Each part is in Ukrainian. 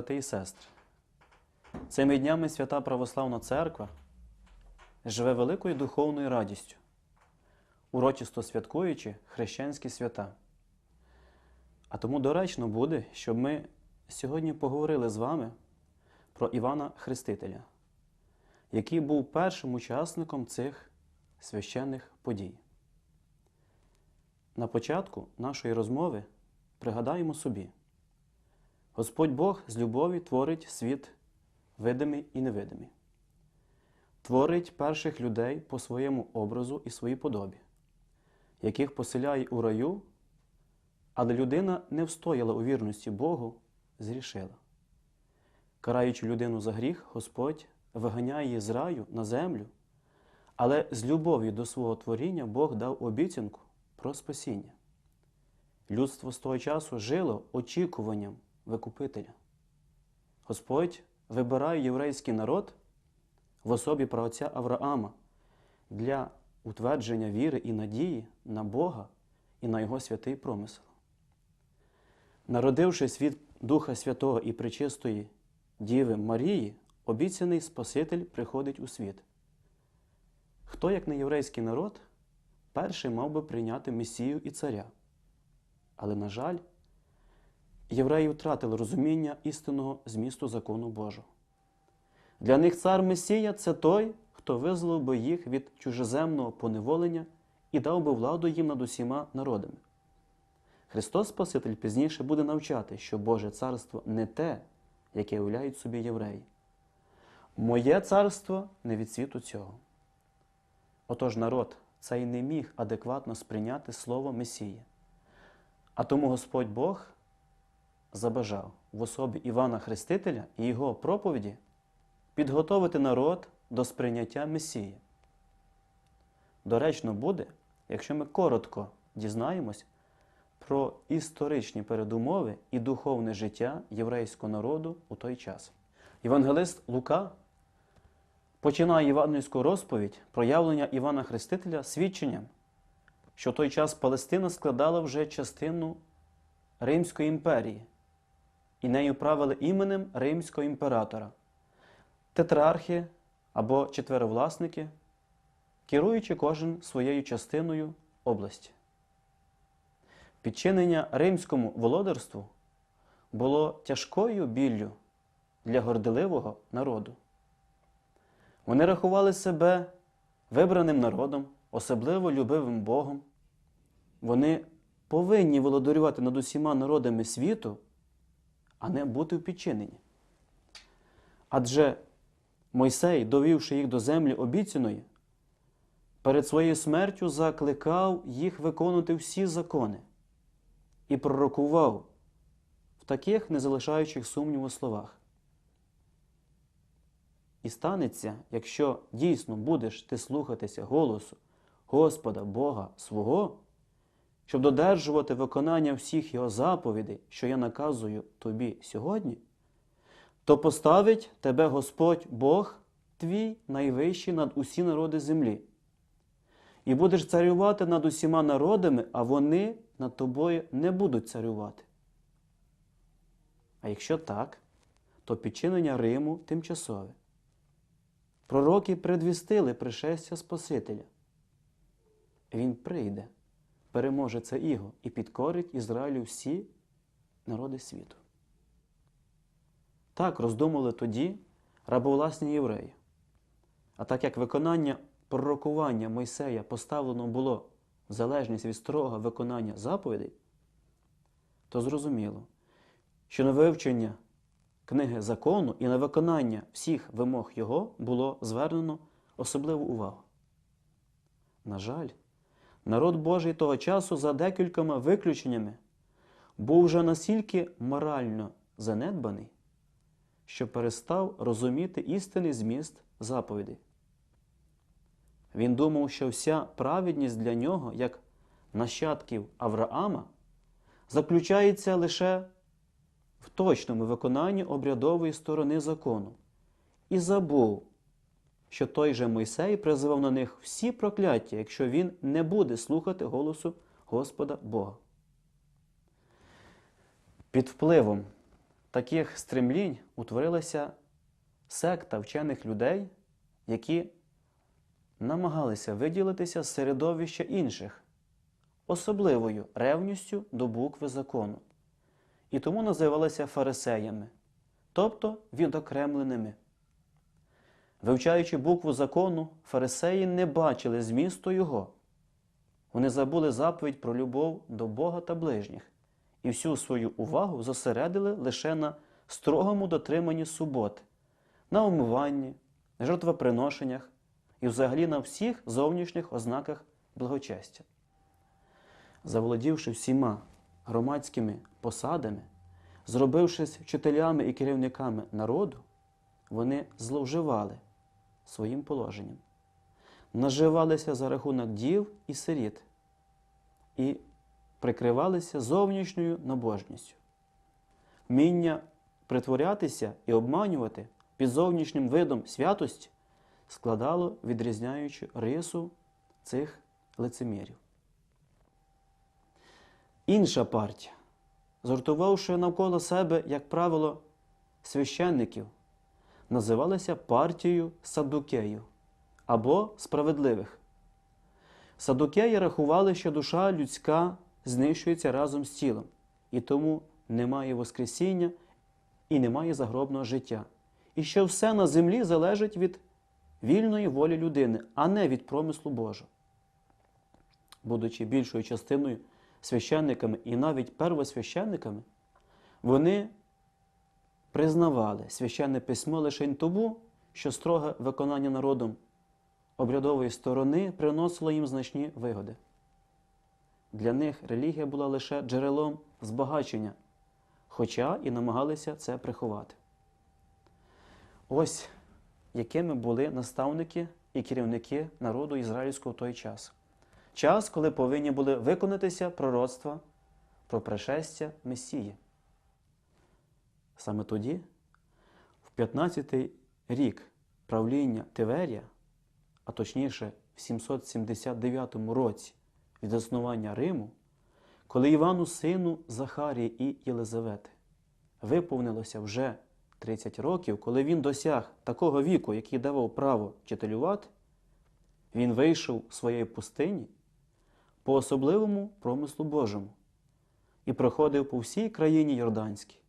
брати і сестри, цими днями Свята Православна Церква живе великою духовною радістю, урочисто святкуючи хрещенські свята. А тому доречно буде, щоб ми сьогодні поговорили з вами про Івана Хрестителя, який був першим учасником цих священних подій. На початку нашої розмови пригадаємо собі, Господь Бог з любові творить світ видимий і невидимий, творить перших людей по своєму образу і своїй подобі, яких поселяє у раю, але людина не встояла у вірності Богу, зрішила. Караючи людину за гріх, Господь виганяє її з раю на землю, але з любові до свого творіння Бог дав обіцянку про спасіння. Людство з того часу жило очікуванням Викупителя. Господь вибирає єврейський народ в особі праотця Авраама для утвердження віри і надії на Бога і на Його святий промисел. Народившись від Духа Святого і Пречистої Діви Марії, обіцяний Спаситель приходить у світ. Хто, як не єврейський народ, перший мав би прийняти Месію і царя. Але, на жаль, євреї втратили розуміння істинного змісту закону Божого. Для них цар Месія це той, хто визволив би їх від чужеземного поневолення і дав би владу їм над усіма народами. Христос Спаситель пізніше буде навчати, що Боже царство не те, яке уявляють собі євреї. Моє царство не від світу цього. Отож народ цей не міг адекватно сприйняти слово Месії. А тому Господь Бог забажав в особі Івана Хрестителя і його проповіді підготовити народ до сприйняття Месії. Доречно буде, якщо ми коротко дізнаємось про історичні передумови і духовне життя єврейського народу у той час. Євангелист Лука починає євангельську розповідь про явлення Івана Хрестителя свідченням, що в той час Палестина складала вже частину Римської імперії, і нею правили іменем римського імператора, тетрархи або четверовласники, керуючи кожен своєю частиною області. Підчинення римському володарству було тяжкою біллю для горделивого народу. Вони рахували себе вибраним народом, особливо любивим Богом. Вони повинні володарювати над усіма народами світу, а не бути в підчиненні. Адже Мойсей, довівши їх до землі обіцяної, перед своєю смертю закликав їх виконувати всі закони і пророкував в таких не залишаючих сумніву словах. І станеться, якщо дійсно будеш ти слухатися голосу Господа Бога свого, щоб додержувати виконання всіх Його заповідей, що я наказую тобі сьогодні, то поставить тебе Господь Бог твій найвищий над усі народи землі. І будеш царювати над усіма народами, а вони над тобою не будуть царювати. А якщо так, то підчинення Риму тимчасове. Пророки предвістили пришестя Спасителя. Він прийде, переможе це іго і підкорить Ізраїлю всі народи світу. Так роздумали тоді рабовласні євреї. А так як виконання пророкування Мойсея поставлено було в залежність від строгого виконання заповідей, то зрозуміло, що на вивчення книги закону і на виконання всіх вимог його було звернено особливу увагу. На жаль, народ Божий того часу за декількома виключеннями був вже настільки морально занедбаний, що перестав розуміти істинний зміст заповідей. Він думав, що вся праведність для нього, як нащадків Авраама, заключається лише в точному виконанні обрядової сторони закону, і забув, що той же Мойсей призивав на них всі прокляття, якщо він не буде слухати голосу Господа Бога. Під впливом таких стремлінь утворилася секта вчених людей, які намагалися виділитися з середовища інших, особливою ревністю до букви закону, і тому називалися фарисеями, тобто відокремленими. Вивчаючи букву закону, фарисеї не бачили змісту його. Вони забули заповідь про любов до Бога та ближніх і всю свою увагу зосередили лише на строгому дотриманні суботи, на умиванні, жертвоприношеннях і взагалі на всіх зовнішніх ознаках благочестя. Заволодівши всіма громадськими посадами, зробившись вчителями і керівниками народу, вони зловживали своїм положенням, наживалися за рахунок дів і сиріт і прикривалися зовнішньою набожністю. Вміння притворятися і обманювати під зовнішнім видом святості складало відрізняючу рису цих лицемірів. Інша партія, згуртувавши навколо себе, як правило, священників, називалася партією садукеїв або справедливих. Садукеї рахували, що душа людська знищується разом з тілом, і тому немає Воскресіння і немає загробного життя. І що все на землі залежить від вільної волі людини, а не від промислу Божого. Будучи більшою частиною священниками і навіть первосвященниками, вони признавали священне письмо лише тому, що строге виконання народом обрядової сторони приносило їм значні вигоди. Для них релігія була лише джерелом збагачення, хоча і намагалися це приховати. Ось якими були наставники і керівники народу ізраїльського в той час. Час, коли повинні були виконатися пророцтва про пришестя Месії. Саме тоді, в 15-й рік правління Тиверія, а точніше в 779 році від заснування Риму, коли Івану сину Захарії і Єлизавети виповнилося вже 30 років, коли він досяг такого віку, який давав право вчителювати, він вийшов з своєї пустині по особливому промислу Божому і проходив по всій країні Йорданській,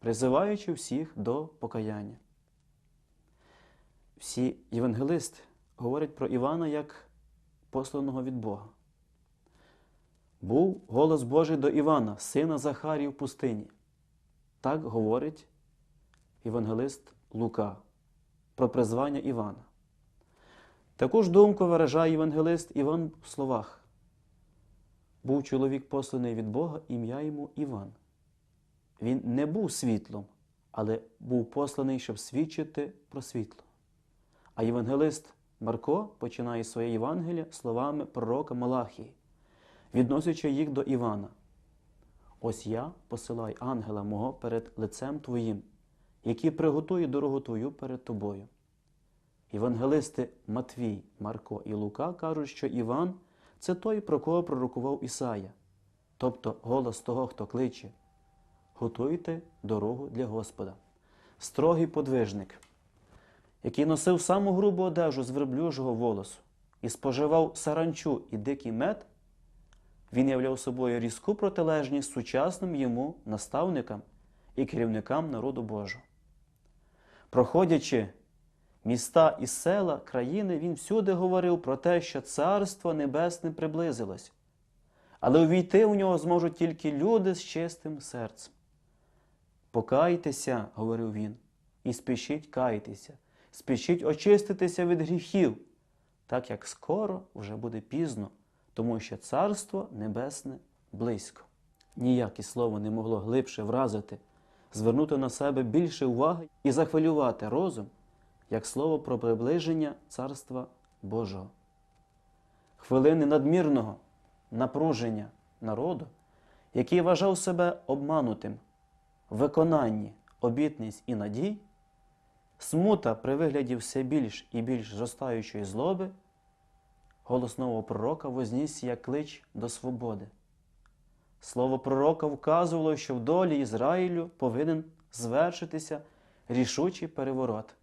призиваючи всіх до покаяння. Всі євангелисти говорять про Івана як посланого від Бога. Був голос Божий до Івана, сина Захарії в пустині. Так говорить євангелист Лука про призвання Івана. Таку ж думку виражає євангелист Іван в словах. Був чоловік посланий від Бога, ім'я йому Іван. Він не був світлом, але був посланий, щоб свідчити про світло. А євангелист Марко починає своє Євангеліє словами пророка Малахії, відносячи їх до Івана. Ось я посилаю ангела мого перед лицем Твоїм, який приготує дорогу Твою перед тобою. Євангелисти Матвій, Марко і Лука кажуть, що Іван це той, про кого пророкував Ісая, тобто голос того, хто кличе. Готуйте дорогу для Господа. Строгий подвижник, який носив саму грубу одежу з верблюжого волосу і споживав саранчу і дикий мед, він являв собою різку протилежність сучасним йому наставникам і керівникам народу Божого. Проходячи міста і села країни, він всюди говорив про те, що Царство Небесне приблизилось, але увійти у нього зможуть тільки люди з чистим серцем. Покайтеся, говорив він, і спішіть кайтеся, спішіть очиститися від гріхів, так як скоро вже буде пізно, тому що Царство Небесне близько. Ніяке слово не могло глибше вразити, звернути на себе більше уваги і захвилювати розум, як слово про приближення Царства Божого. Хвилини надмірного напруження народу, який вважав себе обманутим виконанні обітниць і надій, смута при вигляді все більш і більш зростаючої злоби, голос нового пророка вознісся як клич до свободи. Слово пророка вказувало, що в долі Ізраїлю повинен звершитися рішучий переворот.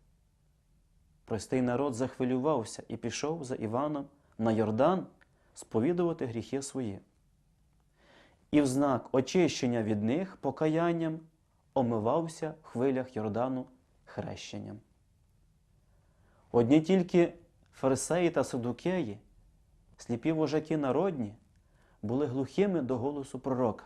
Простий народ захвилювався і пішов за Іваном на Йордан сповідувати гріхи свої. І в знак очищення від них покаянням омивався в хвилях Йордану хрещенням. Одні тільки фарисеї та садукеї, сліпі вожаки народні, були глухими до голосу пророка.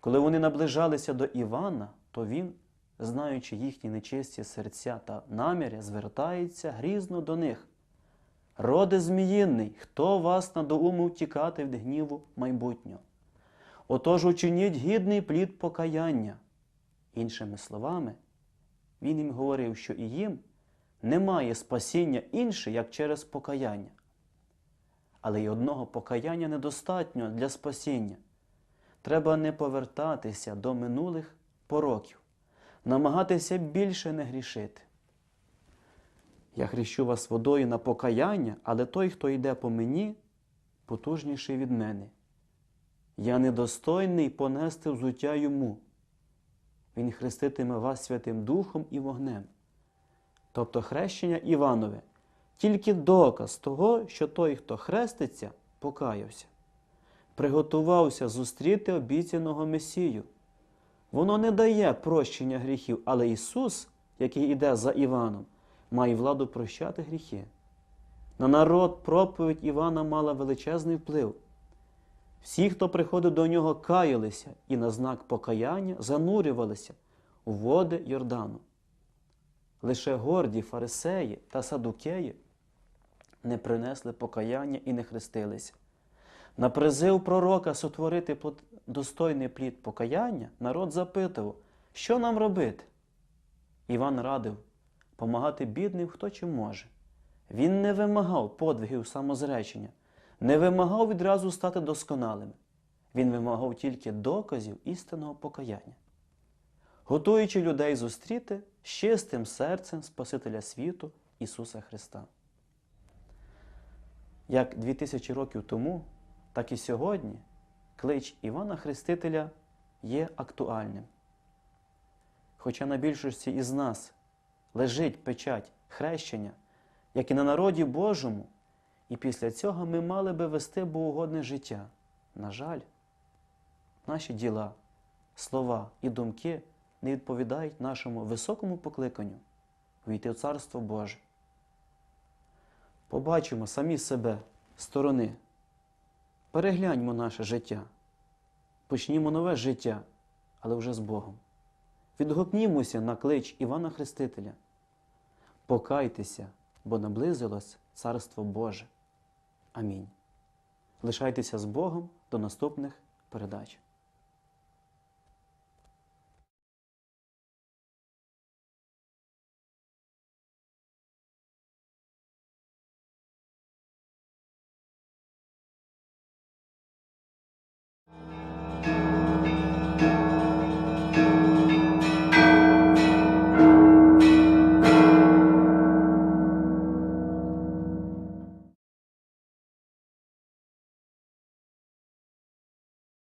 Коли вони наближалися до Івана, то він, знаючи їхні нечисті серця та наміри, звертається грізно до них. Роде зміїнний, хто вас надоумив тікати від гніву майбутнього? Отож учиніть гідний плід покаяння. Іншими словами, він їм говорив, що і їм немає спасіння інше, як через покаяння. Але й одного покаяння недостатньо для спасіння. Треба не повертатися до минулих пороків, намагатися більше не грішити. Я хрещу вас водою на покаяння, але той, хто йде по мені, потужніший від мене. Я недостойний понести взуття йому. Він хреститиме вас Святим Духом і вогнем. Тобто хрещення Іванове тільки доказ того, що той, хто хреститься, покаявся, приготувався зустріти обіцяного Месію. Воно не дає прощення гріхів, але Ісус, який іде за Іваном, має владу прощати гріхи. На народ проповідь Івана мала величезний вплив. Всі, хто приходив до нього, каялися і на знак покаяння занурювалися у води Йордану. Лише горді фарисеї та садукеї не принесли покаяння і не хрестилися. На призив пророка сотворити достойний плід покаяння народ запитував, що нам робити? Іван радив помагати бідним, хто чим може. Він не вимагав подвигів самозречення, не вимагав відразу стати досконалим. Він вимагав тільки доказів істинного покаяння, готуючи людей зустріти з чистим серцем Спасителя світу Ісуса Христа. Як 2000 років тому, так і сьогодні клич Івана Хрестителя є актуальним. Хоча на більшості із нас лежить печать хрещення, як і на народі Божому, і після цього ми мали би вести богоугодне життя. На жаль, наші діла, слова і думки не відповідають нашому високому покликанню війти в Царство Боже. Побачимо самі себе сторони. Перегляньмо наше життя. Почнімо нове життя, але вже з Богом. Відгукнімося на клич Івана Хрестителя. Покайтеся, бо наблизилось Царство Боже. Амінь. Лишайтеся з Богом до наступних передач.